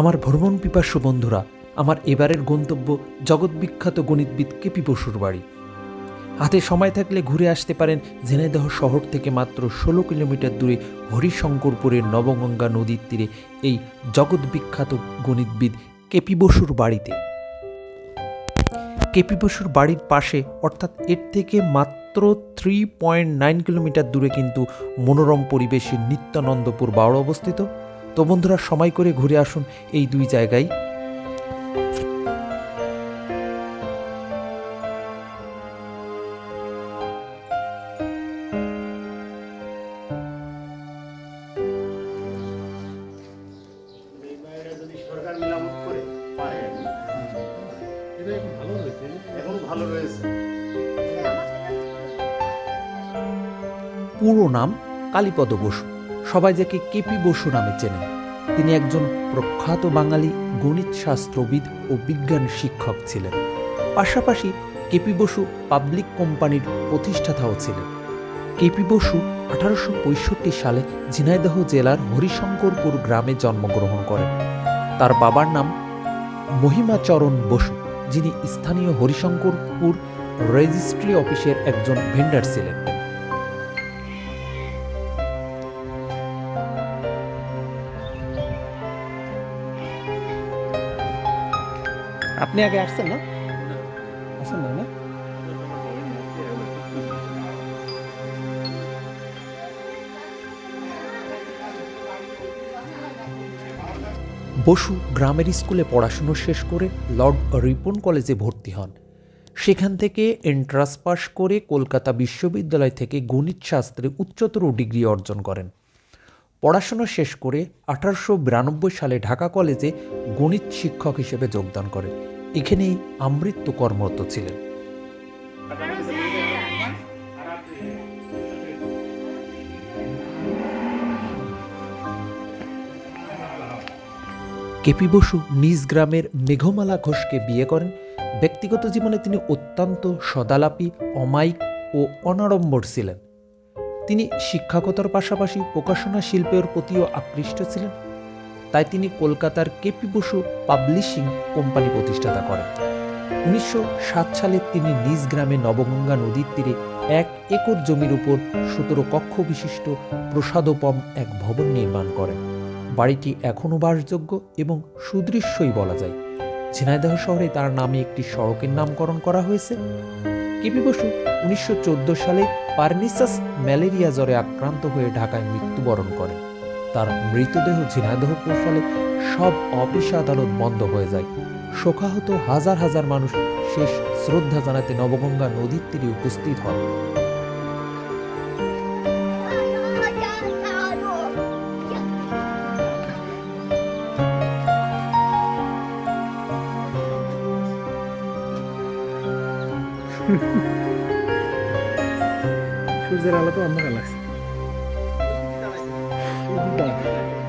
আমার ভ্রমণ পিপাস্য বন্ধুরা, আমার এবারের গন্তব্য জগৎবিখ্যাত গণিতবিদ কেপি বসুর বাড়ি। হাতে সময় থাকলে ঘুরে আসতে পারেন ঝিনাইদহ শহর থেকে মাত্র ষোলো কিলোমিটার দূরে হরিশঙ্করপুরের নবগঙ্গা নদীর তীরে এই জগৎবিখ্যাত গণিতবিদ কেপি বসুর বাড়িতে। কেপি বসুর বাড়ির পাশে, অর্থাৎ এর থেকে মাত্র থ্রি পয়েন্ট নাইন কিলোমিটার দূরে কিন্তু মনোরম পরিবেশে নিত্যানন্দপুর বাউড় অবস্থিত। তো বন্ধুরা সময় করে ঘুরে আসুন এই দুই জায়গায়। পুরো নাম কালীপদ বসু। সবাই যাকে কেপি বসু নামে চেনেন। তিনি একজন প্রখ্যাত বাঙালি গণিত শাস্ত্রবিদ ও বিজ্ঞান শিক্ষক ছিলেন। পাশাপাশি কেপি বসু পাবলিক কোম্পানির প্রতিষ্ঠাতাও ছিলেন। কেপি বসু আঠারোশো পঁয়ষট্টি সালে ঝিনাইদহ জেলার হরিশঙ্করপুর গ্রামে জন্মগ্রহণ করেন। তার বাবার নাম মহিমাচরণ বসু, যিনি স্থানীয় হরিশঙ্করপুর রেজিস্ট্রি অফিসের একজন ভেন্ডার ছিলেন। আপনি আগে আসছেন না? আসেন না বসু গ্রামের স্কুলে পড়াশুনো শেষ করে লর্ড রিপন কলেজে ভর্তি হন। সেখান থেকে এন্ট্রান্স পাশ করে কলকাতা বিশ্ববিদ্যালয় থেকে গণিত শাস্ত্রে উচ্চতর ডিগ্রি অর্জন করেন। পড়াশোনা শেষ করে আঠারোশো বিরানব্বই সালে ঢাকা কলেজে গণিত শিক্ষক হিসেবে যোগদান করেন। এখানেই আমৃত্য কর্মরত ছিলেন। কেপি বসু নিজ গ্রামের মেঘমালা ঘোষকে বিয়ে করেন। ব্যক্তিগত জীবনে তিনি অত্যন্ত সদালাপী, অমায়িক ও অনাড়ম্বর ছিলেন। তিনি শিক্ষাগতার পাশাপাশি প্রকাশনা শিল্পের প্রতিও আকৃষ্ট ছিলেন। তাই তিনি কলকাতার কেপি বসু পাবলিশিং কোম্পানি প্রতিষ্ঠাতা করেন। উনিশশো সাত সালে তিনি নিজ গ্রামে নবগঙ্গা নদীর তীরে এক একর জমির উপর সতেরো কক্ষ বিশিষ্ট প্রসাদোপম এক ভবন নির্মাণ করেন। বাড়িটি এখনও বাসযোগ্য এবং সুদৃশ্যই বলা যায়। ঝিনাইদহ শহরে তার নামে একটি সড়কের নামকরণ করা হয়েছে। কেপি বসু উনিশশো চোদ্দ সালে পার্নিসাস ম্যালেরিয়া জ্বরে আক্রান্ত হয়ে ঢাকায় মৃত্যুবরণ করেন। তার মৃতদেহ ঝিনাইদহ কৌশলে সব অফিস আদালত বন্ধ হয়ে যায়। শোকাহত হাজার হাজার মানুষ শেষ শ্রদ্ধা জানাতে নবগঙ্গা নদীর তীরে উপস্থিত হন। সূর্যের আলো তো অন্ধকার লাগছে। Goodbye.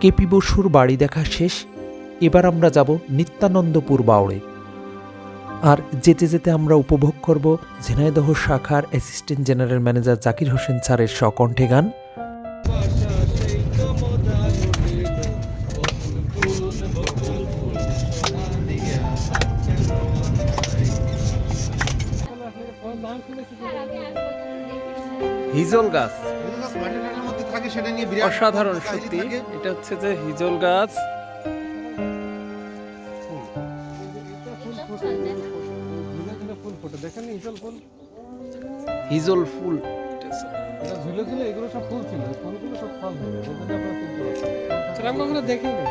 কেপি বসুর বাড়ি দেখা শেষ, এবার আমরা যাব নিত্যানন্দপুর বাউড়ে আর যেতে যেতে আমরা উপভোগ করব ঝিনাইদহ শাখার assistant general manager Zakir Hossain স্যারের স্বকণ্ঠে গান। হিজল গাছ। মধ্যে থাকে সেটা নিয়ে বিরাট অসাধারণ সত্যি এটা হচ্ছে যে হিজল গাছ। ফুল ফোটে দেখেন হিজল ফুল। হিজল ফুল এটা ঝুলে ঝুলে এগুলো সব ফুল ছিল এই ফুলগুলো সব ফল কখনো দেখিনি?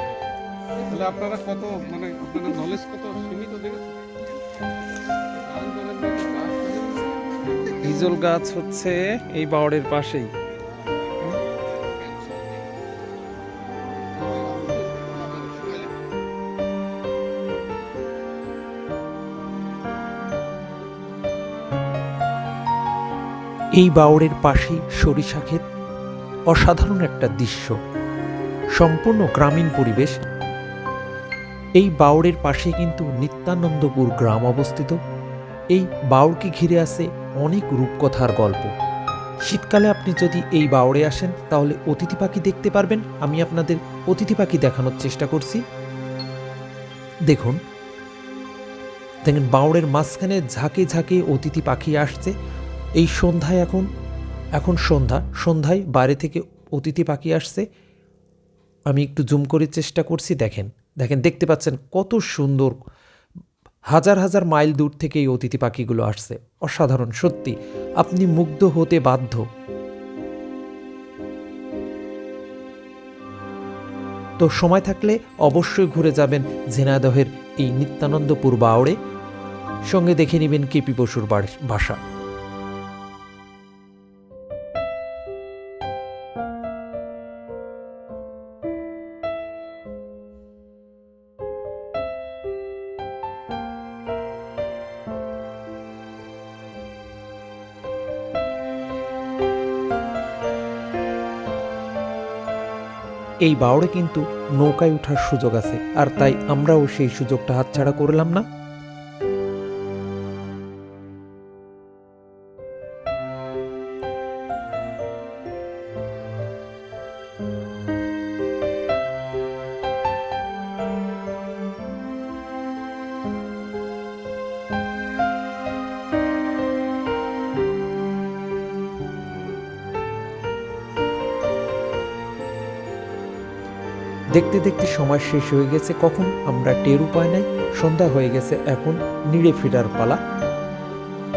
তাহলে আপনারা কত মানে আপনাদের নলেজ কত সীমিত দেখেছেন? হিজল গাছ হচ্ছে এই বাওড়ের পাশেই। এই বাওড়ের পাশেই সরিষা ক্ষেত, অসাধারণ একটা দৃশ্য। সম্পূর্ণ গ্রামীণ পরিবেশ। এই বাওড়ের পাশে কিন্তু নিত্যানন্দপুর গ্রাম অবস্থিত। এই বাউড়কে ঘিরে আছে অনেক রূপকথার গল্প। শীতকালে আপনি যদি এই বাউড়ে আসেন, তাহলে অতিথি পাখি দেখতে পারবেন। আমি আপনাদের অতিথি পাখি দেখানোর চেষ্টা করছি। দেখুন। দেখেন বাউড়ের মাঝখানে ঝাঁকে ঝাঁকে অতিথি পাখি আসছে। এই সন্ধ্যায় এখন এখন সন্ধ্যা, সন্ধ্যায় বাইরে থেকে অতিথি পাখি আসছে। আমি একটু জুম করে চেষ্টা করছি, দেখেন। দেখেন, দেখতে পাচ্ছেন কত সুন্দর হাজার হাজার মাইল দূর থেকে এই অতিথি পাখিগুলো আসছে। অসাধারণ, সত্যি। আপনি মুগ্ধ হতে বাধ্য। তো সময় থাকলে অবশ্যই ঘুরে যাবেন ঝিনাদহের এই নিত্যানন্দপুর বাওড়ে। সঙ্গে দেখে নেবেন কেপি বসুর বাসা। এই বাওড়ে কিন্তু নৌকায় উঠার সুযোগ আছে, আর তাই আমরাও সেই সুযোগটা হাতছাড়া করলাম না। দেখতে দেখতে সময় শেষ হয়ে গেছে, কখন আমরা টের উপায় নাই, সন্ধ্যা হয়ে গেছে, এখন নিড়ে ফেরার পালা।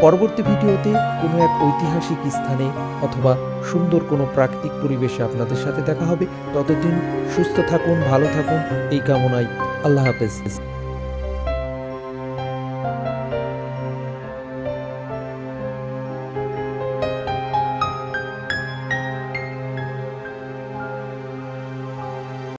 পরবর্তী ভিডিওতে কোনো এক ঐতিহাসিক স্থানে অথবা সুন্দর কোনো প্রাকৃতিক পরিবেশে আপনাদের সাথে দেখা হবে। ততদিন সুস্থ থাকুন, ভালো থাকুন, এই কামনায় আল্লাহ হাফেজ।